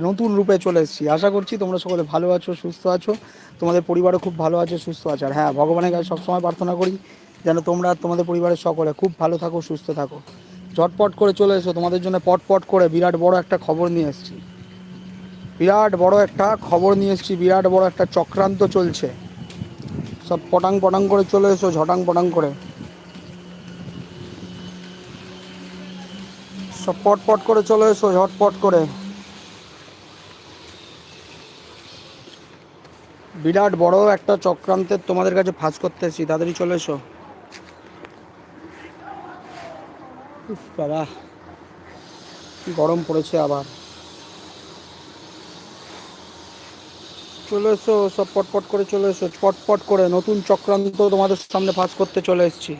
নতুন রূপে চলে এসেছি। আশা করছি তোমরা সকলে ভালো আছো, সুস্থ আছো। তোমাদের পরিবারও খুব ভালো আছে, সুস্থ আছে। আর হ্যাঁ ভগবানের কাছে সবসময় প্রার্থনা করি যেন তোমরা তোমাদের পরিবারের সকলে খুব ভালো থাকো, সুস্থ থাকো। ঝটপট করে চলে এসো। তোমাদের জন্য পট পট করে বিরাট বড় একটা খবর নিয়ে এসেছি। বিরাট বড় একটা খবর নিয়ে এসেছি। বিরাট বড় একটা চক্রান্ত চলছে। সব পটাং পটাং করে চলে এসো, ঝটাং পটাং করে। সব পট পট করে চলে এসো, ঝটপট করে। বিরাট বড় একটা চক্রান্তের তোমাদের কাছে ফাঁস করতে এসেছি তাড়াতাড়ি চলে এসো। বাবা গরম পড়েছে আবার। চলে এসো, সব পটপট করে চলে এসো, পটপট করে নতুন চক্রান্ত তোমাদের সামনে ফাঁস করতে চলে এসেছি।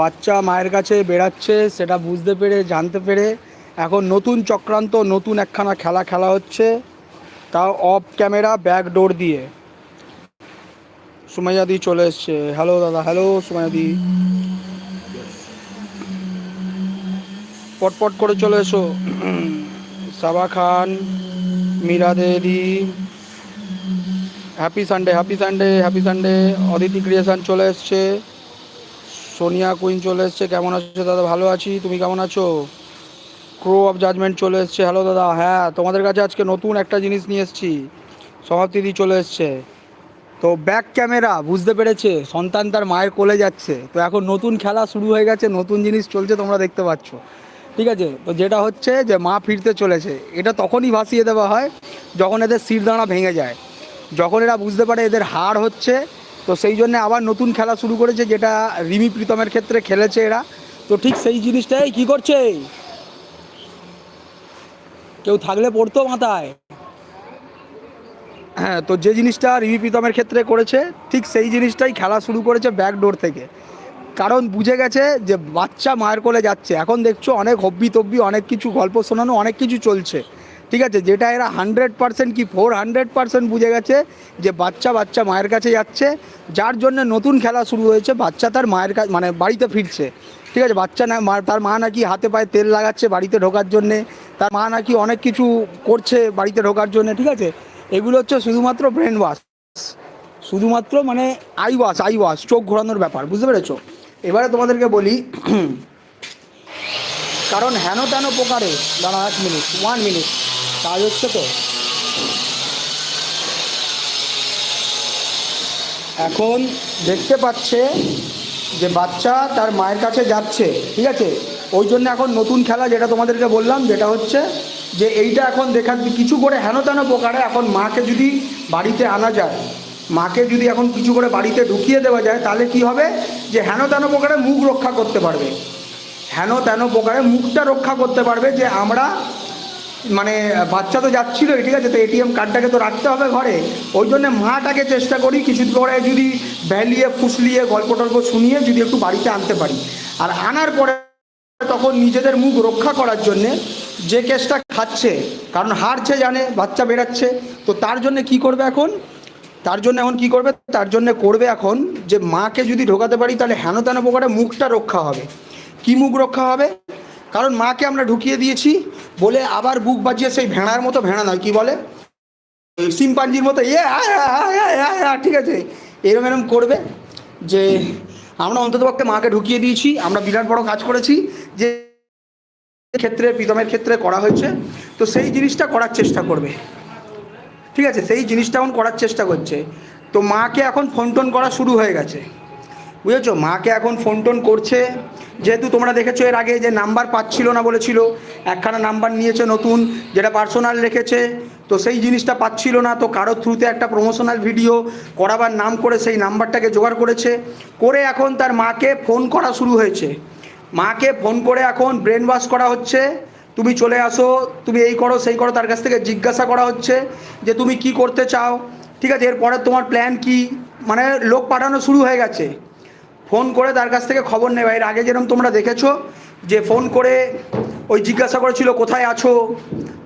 বাচ্চা মায়ের কাছে বেড়াচ্ছে, সেটা বুঝতে পেরে, জানতে পেরে, এখন নতুন চক্রান্ত, নতুন একখানা খেলা খেলা হচ্ছে। তাও অফ ক্যামেরা ব্যাক ডোর দিয়ে। সুমাইয়াদি চলে এসছে। হ্যালো দাদা। হ্যালো সুমাইয়াদি। পটপট করে চলে এসো। Saba Khan, Meera দেদি happy Sunday happy Sunday happy Sunday Aditi creation চলে এসছে। সোনিয়া কুইন চলে এসছে। কেমন আছো দাদা? ভালো আছি। তুমি কেমন আছো? ক্রো অফ জাজমেন্ট চলে এসছে। হ্যালো দাদা। হ্যাঁ তোমাদের কাছে আজকে নতুন একটা জিনিস নিয়ে এসেছি। সমাপ্তিদি চলে এসছে। তো ব্যাক ক্যামেরা বুঝতে পেরেছে? সন্তান তার মায়ের কোলে যাচ্ছে। তো এখন নতুন খেলা শুরু হয়ে গেছে, নতুন জিনিস চলছে, তোমরা দেখতে পাচ্ছ। ঠিক আছে? তো যেটা হচ্ছে যে, মা ফিরতে চলেছে। এটা তখনই ভাসিয়ে দেওয়া হয়, যখন এদের শিরদাঁড়া ভেঙে যায়। যখন এরা বুঝতে পারে এদের হার হচ্ছে, তো সেই জন্য আবার নতুন খেলা শুরু করেছে, যেটা রিমি প্রীতমের ক্ষেত্রে খেলেছে এরা। তো ঠিক সেই জিনিসটাই কি করছে? কেউ থাকলে পড়তো মাথায়। হ্যাঁ তো যে জিনিসটা রিমি প্রীতমের ক্ষেত্রে করেছে, ঠিক সেই জিনিসটাই খেলা শুরু করেছে ব্যাকডোর থেকে। কারণ বুঝে গেছে যে বাচ্চা মায়ের কোলে যাচ্ছে। এখন দেখছ অনেক হব্বি তব্বি অনেক কিছু গল্প শোনানো, অনেক কিছু চলছে। ঠিক আছে, যেটা এরা হান্ড্রেড পার্সেন্ট কি ফোর হান্ড্রেড পার্সেন্ট বুঝে গেছে যে বাচ্চা বাচ্চা মায়ের কাছে যাচ্ছে। যার জন্য নতুন খেলা শুরু হয়েছে, বাচ্চা তার মায়ের কাছে মানে বাড়িতে ফিরছে। ঠিক আছে, বাচ্চা না তার মা নাকি হাতে পায়ে তেল লাগাচ্ছে বাড়িতে ঢোকার জন্যে, তার মা নাকি অনেক কিছু করছে বাড়িতে ঢোকার জন্য, ঠিক আছে? এগুলো হচ্ছে শুধুমাত্র ব্রেন ওয়াশ শুধুমাত্র মানে আই ওয়াশ আই ওয়াশ চোখ ঘোরানোর ব্যাপার, বুঝতে পেরেছ? এবারে তোমাদেরকে বলি, কারণ হেন তেন প্রকারে দাঁড়া এক মিনিট ওয়ান মিনিট কাজ হচ্ছে তো। এখন দেখতে পাচ্ছে যে বাচ্চা তার মায়ের কাছে যাচ্ছে, ঠিক আছে? ওই জন্য এখন নতুন খেলা যেটা তোমাদেরকে বললাম, যেটা হচ্ছে যে এইটা এখন দেখা কিছু করে হেন তেন প্রকারে এখন মাকে যদি বাড়িতে আনা যায়, মাকে যদি এখন কিছু করে বাড়িতে ঢুকিয়ে দেওয়া যায়, তাহলে কি হবে? যে হেন তেন প্রকারে মুখ রক্ষা করতে পারবে। হেন তেন প্রকারে মুখটা রক্ষা করতে পারবে যে আমরা মানে বাচ্চা তো যাচ্ছিলোই ঠিক আছে? তো এটিএম কার্ডটাকে তো রাখতে হবে ঘরে। ওই জন্য মাটাকে চেষ্টা করি কিছু পরে যদি ভ্যালিয়ে ফুসলিয়ে গল্প টল্প শুনিয়ে যদি একটু বাড়িতে আনতে পারি। আর আনার পরে তখন নিজেদের মুখ রক্ষা করার জন্যে যে কেসটা খাচ্ছে, কারণ হারছে, জানে, বাচ্চা বেরাচ্ছে তো তার জন্য কি করবে এখন? তার জন্য এখন কি করবে? তার জন্য করবে এখন যে মাকে যদি ঢোকাতে পারি, তাহলে হেন তেন প্রকারে মুখটা রক্ষা হবে। কি মুখ রক্ষা হবে? কারণ মাকে আমরা ঢুকিয়ে দিয়েছি বলে আবার বুক বাজিয়ে সেই ভেড়ার মতো ভেড়া নয় কি বলে? সিম্পাঞ্জির মতো আয়, ঠিক আছে। এরম এরম করবে যে আমরা অন্তত অন্ততপক্ষে মাকে ঢুকিয়ে দিয়েছি আমরা বিরাট বড় কাজ করেছি যে ক্ষেত্রে প্রীতমের ক্ষেত্রে করা হয়েছে তো সেই জিনিসটা করার চেষ্টা করবে। ঠিক আছে সেই জিনিসটা এখন করার চেষ্টা করছে। তো মাকে এখন ফোন টোন করা শুরু হয়ে গেছে। বুঝেছ? মাকে এখন ফোন টোন করছে যেহেতু তোমরা দেখেছ এর আগে যে নাম্বার পাচ্ছিল না বলেছিল, একখানা নাম্বার নিয়েছে নতুন, যেটা পার্সোনাল রেখেছে, তো সেই জিনিসটা পাচ্ছিল না, তো কারও থ্রুতে একটা প্রমোশনাল ভিডিও করাবার নাম করে সেই নাম্বারটাকে জোগাড় করেছে, করে এখন তার মাকে ফোন করা শুরু হয়েছে। মাকে ফোন করে এখন ব্রেন ওয়াশ করা হচ্ছে, তুমি চলে আসো, তুমি এই করো, সেই করো, তার কাছ থেকে জিজ্ঞাসা করা হচ্ছে যে তুমি কি করতে চাও, ঠিক আছে, এরপরে তোমার প্ল্যান কি মানে লোক পাঠানো শুরু হয়ে গেছে। ফোন করে তার কাছ থেকে খবর নেবে এর আগে যেরকম তোমরা দেখেছ যে ফোন করে ওই জিজ্ঞাসা করেছিল, কোথায় আছো?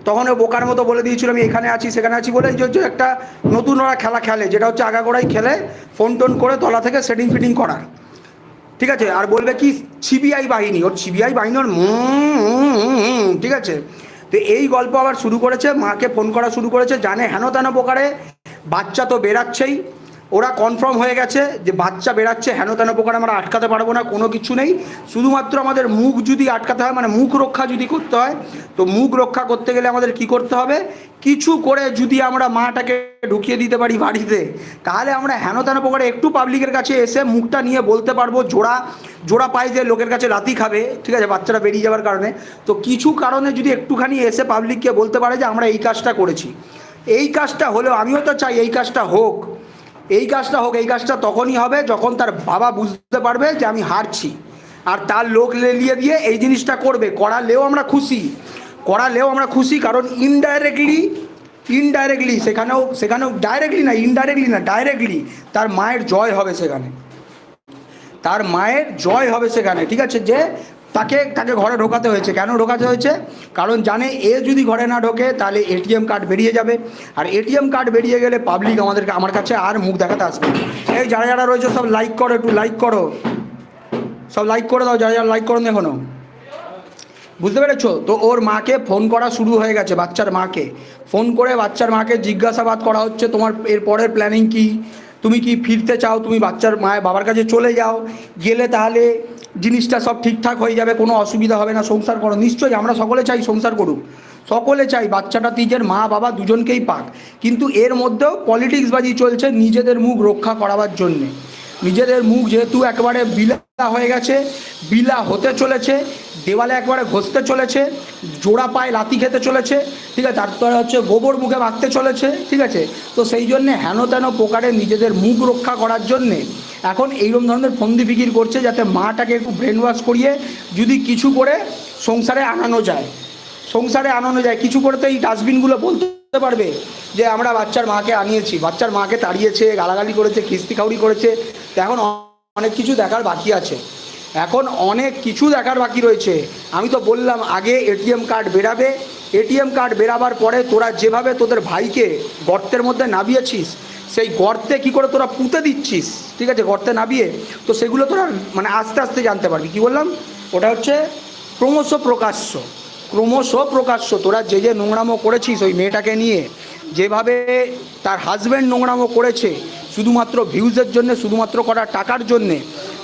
তখন ও বোকার মতো বলে দিয়েছিল, আমি এখানে আছি, সেখানে আছি বলে যে একটা নতুন ওরা খেলা খেলে, যেটা হচ্ছে আগাগোড়াই খেলে ফোন টোন করে তলা থেকে সেটিং ফিটিং করা। ঠিক আছে? আর বলবে কি, সিবিআই বাহিনী। ওর সিবিআই বাহিনী ওর ঠিক আছে? তো এই গল্প আবার শুরু করেছে, মাকে ফোন করা শুরু করেছে, জানে হেন তেন প্রকারে বাচ্চা তো বেরাচ্ছেই ওরা কনফার্ম হয়ে গেছে যে বাচ্চা বেরাচ্ছে হেন তেন প্রকার আমরা আটকাতে পারব না, কোনো কিছু নেই। শুধুমাত্র আমাদের মুখ যদি আটকাতে হয় মানে মুখ রক্ষা যদি করতে হয়, তো মুখ রক্ষা করতে গেলে আমাদের কি করতে হবে? কিছু করে যদি আমরা মাটাকে ঢুকিয়ে দিতে পারি বাড়িতে, তাহলে আমরা হেন তেন প্রকারে একটু পাবলিকের কাছে এসে মুখটা নিয়ে বলতে পারব, জোড়া জোড়া পাই যে লোকের কাছে লাতি খাবে, ঠিক আছে বাচ্চারা বেরিয়ে যাওয়ার কারণে। তো কিছু কারণে যদি একটুখানি এসে পাবলিককে বলতে পারে যে আমরা এই কাজটা করেছি। এই কাজটা হলেও, আমিও তো চাই এই কাজটা হোক। এই কাজটা হোক, এই কাজটা তখনই হবে যখন তার বাবা বুঝতে পারবে যে আমি হারছি। আর তার লোক লেলিয়ে দিয়ে এই জিনিসটা করবে। করালেও আমরা খুশি। করালেও আমরা খুশি কারণ ইনডাইরেক্টলি ইনডাইরেক্টলি সেখানেও সেখানেও ডাইরেক্টলি না ইনডাইরেক্টলি না ডাইরেক্টলি তার মায়ের জয় হবে সেখানে। তার মায়ের জয় হবে সেখানে। ঠিক আছে? যে তাকে তাকে ঘরে ঢোকাতে হয়েছে। কেন ঢোকাতে হয়েছে? কারণ জানে এ যদি ঘরে না ঢোকে, তাহলে এটিএম কার্ড বেরিয়ে যাবে। আর এটিএম কার্ড বেরিয়ে গেলে পাবলিক আমাদেরকে, আমার কাছে আর মুখ দেখাতে আসবে এই যারা যারা রয়েছে, সব লাইক করো, একটু লাইক করো। সব লাইক করে দাও, যারা যারা লাইক করো না এখনও। বুঝতে পেরেছ? তো ওর মাকে ফোন করা শুরু হয়ে গেছে, বাচ্চার মাকে। ফোন করে বাচ্চার মাকে জিজ্ঞাসাবাদ করা হচ্ছে, তোমার এর পরের প্ল্যানিং কি? তুমি কি ফিরতে চাও? তুমি বাচ্চার মায়ের বাবার কাছে চলে যাও। গেলে তাহলে জিনিসটা সব ঠিকঠাক হয়ে যাবে, কোনো অসুবিধা হবে না, সংসার করো। নিশ্চয়ই আমরা সকলে চাই সংসার করুক। সকলে চাই বাচ্চাটা নিজের মা, বাবা দুজনকেই পাক। কিন্তু এর মধ্যেও পলিটিক্সবাজি চলছে নিজেদের মুখ রক্ষা করাবার জন্যে। নিজেদের মুখ যেহেতু একবারে বিলা হয়ে গেছে, বিলা হতে চলেছে, দেওয়ালে একবারে ঘষতে চলেছে, জোড়া পায়ে লাতি খেতে চলেছে, ঠিক আছে? তারপরে হচ্ছে গোবর মুখে মাখতে চলেছে, ঠিক আছে? তো সেই জন্যে হেন তেন প্রকারে নিজেদের মুখ রক্ষা করার জন্যে এখন এইরকম ধরনের ফন্দি ফিকির করছে যাতে মাটাকে একটু ব্রেন ওয়াশ করিয়ে যদি কিছু করে সংসারে আনানো যায়। সংসারে আনানো যায়। কিছু করে তো এই ডাস্টবিনগুলো বলতে পারবে যে আমরা বাচ্চার মাকে আনিয়েছি। বাচ্চার মাকে তাড়িয়েছে, গালাগালি করেছে, খিস্তি খাউড়ি করেছে। এখন অনেক কিছু দেখার বাকি আছে। এখন অনেক কিছু দেখার বাকি রয়েছে। আমি তো বললাম, আগে এটিএম কার্ড বেরাবে। এটিএম কার্ড বেরাবার পরে তোরা যেভাবে তোদের ভাইকে গর্তের মধ্যে নামিয়েছিস সেই গর্তে কি করে তোরা পুঁতে দিচ্ছিস? ঠিক আছে, গর্তে নামিয়ে তো সেগুলো তোরা মানে আস্তে আস্তে জানতে পারবি। কি বললাম? ওটা হচ্ছে ক্রমশ প্রকাশ্য। ক্রমশ প্রকাশ্য। তোরা যে যে নোংরামো করেছিস ওই মেয়েটাকে নিয়ে, যেভাবে তার হাজব্যান্ড নোংরামো করেছে, শুধুমাত্র ভিউজের জন্য, শুধুমাত্র করা টাকার জন্যে,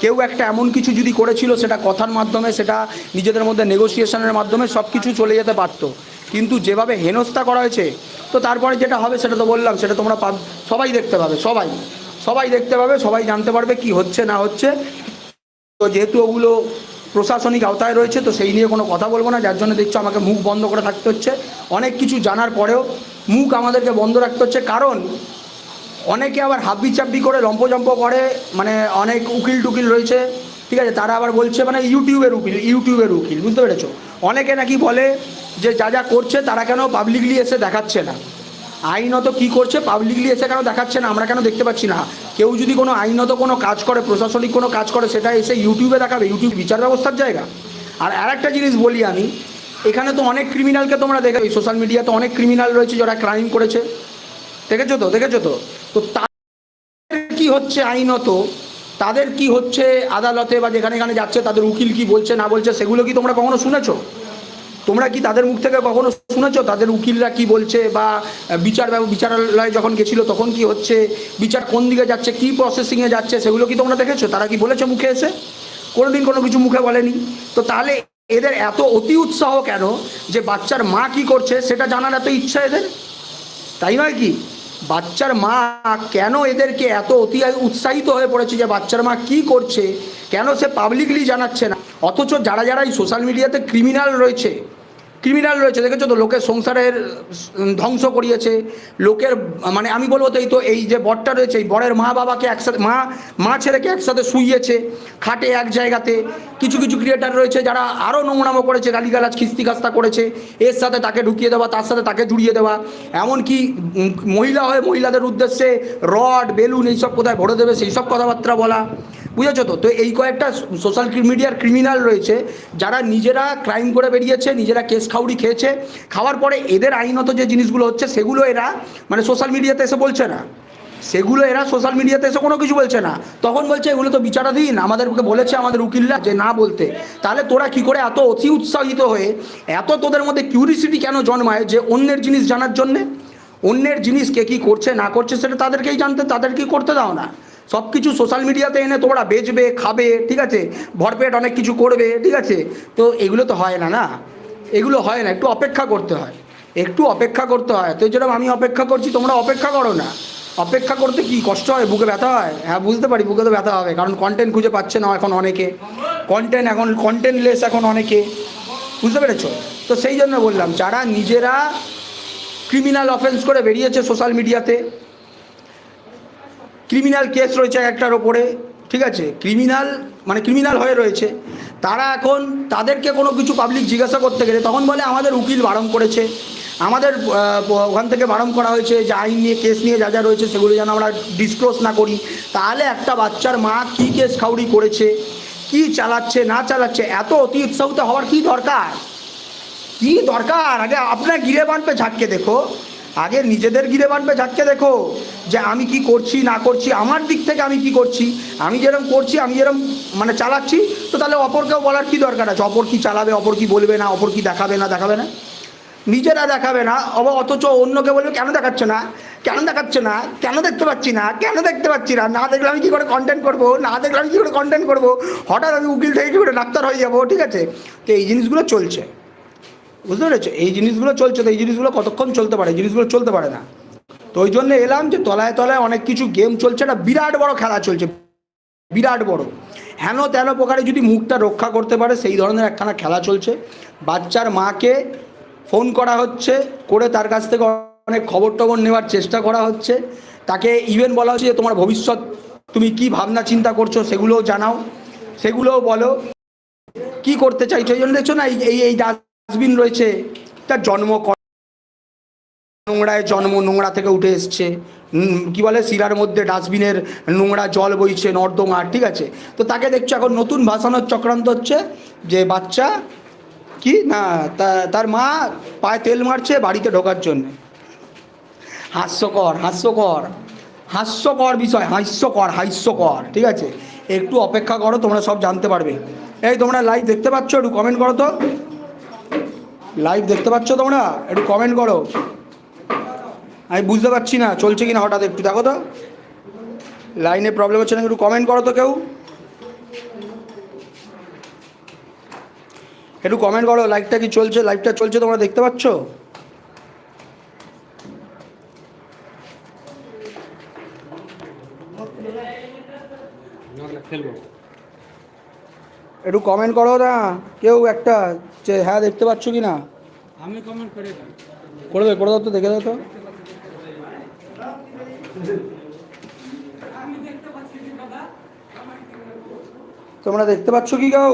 কেউ একটা এমন কিছু যদি করেছিল, সেটা কথার মাধ্যমে, সেটা নিজেদের মধ্যে নেগোসিয়েশনের মাধ্যমে সব কিছু চলে যেতে পারতো। কিন্তু যেভাবে হেনস্থা করা হয়েছে তো তারপরে যেটা হবে সেটা তো বললাম, সেটা তোমরা পাব, সবাই দেখতে পাবে, সবাই। সবাই দেখতে পাবে, সবাই জানতে পারবে কি হচ্ছে, না হচ্ছে। তো যেহেতু ওগুলো প্রশাসনিক আওতায় রয়েছে, তো সেই নিয়ে কোনো কথা বলব না, যার জন্য দেখছ আমাকে মুখ বন্ধ করে থাকতে হচ্ছে। অনেক কিছু জানার পরেও মুখ আমাদেরকে বন্ধ রাখতে হচ্ছে, কারণ অনেকে আবার হাব্বি চাব্বি করে লম্পজম্প করে মানে অনেক উকিল টুকিল রয়েছে। ঠিক আছে, তারা আবার বলছে মানে ইউটিউবের উকিল ইউটিউবের উকিল, বুঝতে পেরেছ? অনেকে নাকি বলে যে যা যা করছে তারা কেন পাবলিকলি এসে দেখাচ্ছে না? আইনত কি করছে পাবলিকলি এসে কেন দেখাচ্ছে না? আমরা কেন দেখতে পাচ্ছি না? কেউ যদি কোনো আইনত কোনো কাজ করে, প্রশাসনিক কোনো কাজ করে, সেটা এসে ইউটিউবে দেখাবে, ইউটিউব বিচার ব্যবস্থার জায়গা। আর আরেকটা জিনিস বলি আমি, এখানে তো অনেক ক্রিমিনালকে তোমরা দেখে সোশ্যাল মিডিয়াতে অনেক ক্রিমিনাল রয়েছে যারা ক্রাইম করেছে। দেখেছ তো? দেখেছ তো? তো তার কি হচ্ছে আইনত? তাদের কি হচ্ছে আদালতে বা যেখানে এখানে যাচ্ছে, তাদের উকিল কি বলছে, না বলছে, সেগুলো কি তোমরা কখনো শুনেছো? তোমরা কি তাদের মুখ থেকে কখনো শুনেছো? তাদের উকিলরা কি বলছে বা বিচার বিচারালয়ে যখন গেছিল, তখন কি হচ্ছে? বিচার কোন দিকে যাচ্ছে? কি প্রসেসিংয়ে যাচ্ছে? সেগুলো কি তোমরা দেখেছ? তারা কি বলেছে মুখে এসে? কোনোদিন কোনো কিছু মুখে বলেনি? তো তাহলে এদের এত অতি উৎসাহ কেন যে বাচ্চার মা কি করছে, সেটা জানার এত ইচ্ছা এদের? তাই নয় কি? বাচ্চার মা কেন এদেরকে এত অতি উৎসাহিত হয়ে পড়েছে যে বাচ্চার মা কি করছে? কেন সে পাবলিকলি জানাচ্ছে না? অথচ যারা যারা এই সোশ্যাল মিডিয়াতে ক্রিমিনাল রয়েছে ক্রিমিনাল রয়েছে, দেখেছ তো? লোকের সংসারের ধ্বংস করিয়েছে। লোকের মানে আমি বলব তো এই তো, এই যে বরটা রয়েছে, এই বরের মা বাবাকে একসাথে, মা মা ছেলেকে একসাথে শুইয়েছে খাটে এক জায়গাতে। কিছু কিছু ক্রিয়েটার রয়েছে যারা আরও নোংরামো করেছে, গালিগালাজ খিস্তি খাস্তা করেছে। এর সাথে তাকে ঢুকিয়ে দেওয়া, তার সাথে তাকে জুড়িয়ে দেওয়া। এমনকি মহিলা হয়ে মহিলাদের উদ্দেশ্যে রড, বেলুন, এইসব কোথায় ভরে দেবে সেই সব কথাবার্তা বলা। বুঝেছ তো তো এই কয়েকটা সোশ্যাল মিডিয়ার ক্রিমিনাল রয়েছে, যারা নিজেরা ক্রাইম করে বেরিয়েছে, নিজেরা কেস খাউড়ি খেয়েছে, খাওয়ার পরে এদের আইনত যে জিনিসগুলো হচ্ছে, সেগুলো এরা মানে সোশ্যাল মিডিয়াতে এসে বলছে না। সেগুলো এরা সোশ্যাল মিডিয়াতে এসে কোনো কিছু বলছে না। তখন বলছে, এগুলো তো বিচারাধীন, আমাদেরকে বলেছে আমাদের উকিলরা যে না বলতে। তাহলে তোরা কি করে এত অতি উৎসাহিত হয়ে, এত তোদের মধ্যে কিউরিসিটি কেন জন্মায় যে অন্যের জিনিস জানার জন্যে? অন্যের জিনিস কে কী করছে, না করছে, সেটা তাদেরকেই জানতে তাদেরকেই করতে দাও না? সব কিছু সোশ্যাল মিডিয়াতে এনে তোমরা বেচবে, খাবে, ঠিক আছে? ভরপেট অনেক কিছু করবে, ঠিক আছে? তো এগুলো তো হয় না না? এগুলো হয় না, একটু অপেক্ষা করতে হয়। একটু অপেক্ষা করতে হয়। তো যেরকম আমি অপেক্ষা করছি, তোমরা অপেক্ষা করো না। অপেক্ষা করতে কি কষ্ট হয়? বুকে ব্যথা হয়? হ্যাঁ বুঝতে পারি, বুকে তো ব্যথা হবে। কারণ কন্টেন্ট খুঁজে পাচ্ছে না এখন অনেকে। কন্টেন্ট এখন কন্টেন্ট লেস এখন অনেকে। বুঝতে পেরেছ? তো সেই জন্য বললাম, যারা নিজেরা ক্রিমিনাল অফেন্স করে বেরিয়েছে সোশ্যাল মিডিয়াতে ক্রিমিনাল কেস রয়েছে একটার ওপরে, ঠিক আছে? ক্রিমিনাল মানে ক্রিমিনাল হয়ে রয়েছে। তারা এখন তাদেরকে কোনো কিছু পাবলিক জিজ্ঞাসা করতে গেলে তখন বলে আমাদের উকিল বারণ করেছে। আমাদের ওখান থেকে বারণ করা হয়েছে যে আইন নিয়ে, কেস নিয়ে যা যা রয়েছে সেগুলো যেন আমরা ডিসক্লোজ না করি। তাহলে একটা বাচ্চার মা কী কেস খাউরি করেছে? কি চালাচ্ছে, না চালাচ্ছে? এত অতি উৎসাহিত হওয়ার কি দরকার? কি দরকার? আগে আপনার গিরে বানপে ঝাঁককে দেখো। আগে নিজেদের গিরে বানপে ঝাঁককে দেখো যে আমি কি করছি, না করছি, আমার দিক থেকে আমি কি করছি? আমি যেরকম করছি, আমি যেরকম মানে চালাচ্ছি, তো তাহলে অপরকেও বলার কি দরকার আছে? অপর কি চালাবে, অপর কি বলবে না, অপর কি দেখাবে না দেখাবে না? নিজেরা দেখাবে না, অব, অথচ অন্যকে বলবে, কেন দেখাচ্ছে না? কেন দেখাচ্ছে না? কেন দেখতে পাচ্ছি না? কেন দেখতে পাচ্ছি না? না দেখলে আমি কী করে কন্টেন্ট করব? না দেখলে আমি কী করে কন্টেন্ট করব? হঠাৎ আমি উকিল থেকে কী করে ডাক্তার হয়ে যাব? ঠিক আছে? তো এই জিনিসগুলো চলছে। বুঝতে পেরেছ? এই জিনিসগুলো চলছে তো, এই জিনিসগুলো কতক্ষণ চলতে পারে? জিনিসগুলো চলতে পারে না। তো ওই জন্য এলাম যে তলায় তলায় অনেক কিছু গেম চলছে, একটা বিরাট বড় খেলা চলছে। বিরাট বড়। হেন তেন প্রকারে যদি মুখটা রক্ষা করতে পারে, সেই ধরনের একখানা খেলা চলছে। বাচ্চার মাকে ফোন করা হচ্ছে, করে তার কাছ থেকে অনেক খবর টবর নেওয়ার চেষ্টা করা হচ্ছে। তাকে ইভেন বলা হচ্ছে যে, তোমার ভবিষ্যৎ তুমি কি ভাবনা চিন্তা করছ, সেগুলোও জানাও। সেগুলোও বলো। কি করতে চাইছো? এই জন্য দেখছ না, এই- এই এই ডাস্টবিন রয়েছে, তার জন্ম নোংরায় জন্ম নোংরা থেকে উঠে এসছে। কি বলে, শিরার মধ্যে ডাস্টবিনের নোংরা জল বইছে, নর্দমা, ঠিক আছে? তো তাকে দেখছ, এখন নতুন ভাসানোর চক্রান্ত হচ্ছে যে বাচ্চা কি? না তার মা পায়ে তেল মারছে বাড়িতে ঢোকার জন্য। হাস্যকর হাস্যকর হাস্যকর বিষয়, হাস্যকর হাস্যকর, ঠিক আছে? একটু অপেক্ষা করো, তোমরা সব জানতে পারবে। এই, তোমরা লাইভ দেখতে পাচ্ছ, একটু কমেন্ট করো তো। লাইভ দেখতে পাচ্ছ তোমরা? একটু কমেন্ট করো। আমি বুঝতে পারছি না, চলছে কি না হঠাৎ একটু, দেখো তো। লাইনে প্রবলেম হচ্ছে না একটু কমেন্ট করো তো কেউ। একটু কমেন্ট করো লাইভটা কি চলছে? লাইভটা চলছে, তোমরা দেখতে পাচ্ছ? খেলব। একটু কমেন্ট করো না। কেউ একটা যে হ্যাঁ দেখতে পাচ্ছ কি না আমি কমেন্ট করে করে দাও করে দাও তো দেখে দাও তো। তোমরা দেখতে পাচ্ছ কি কেউ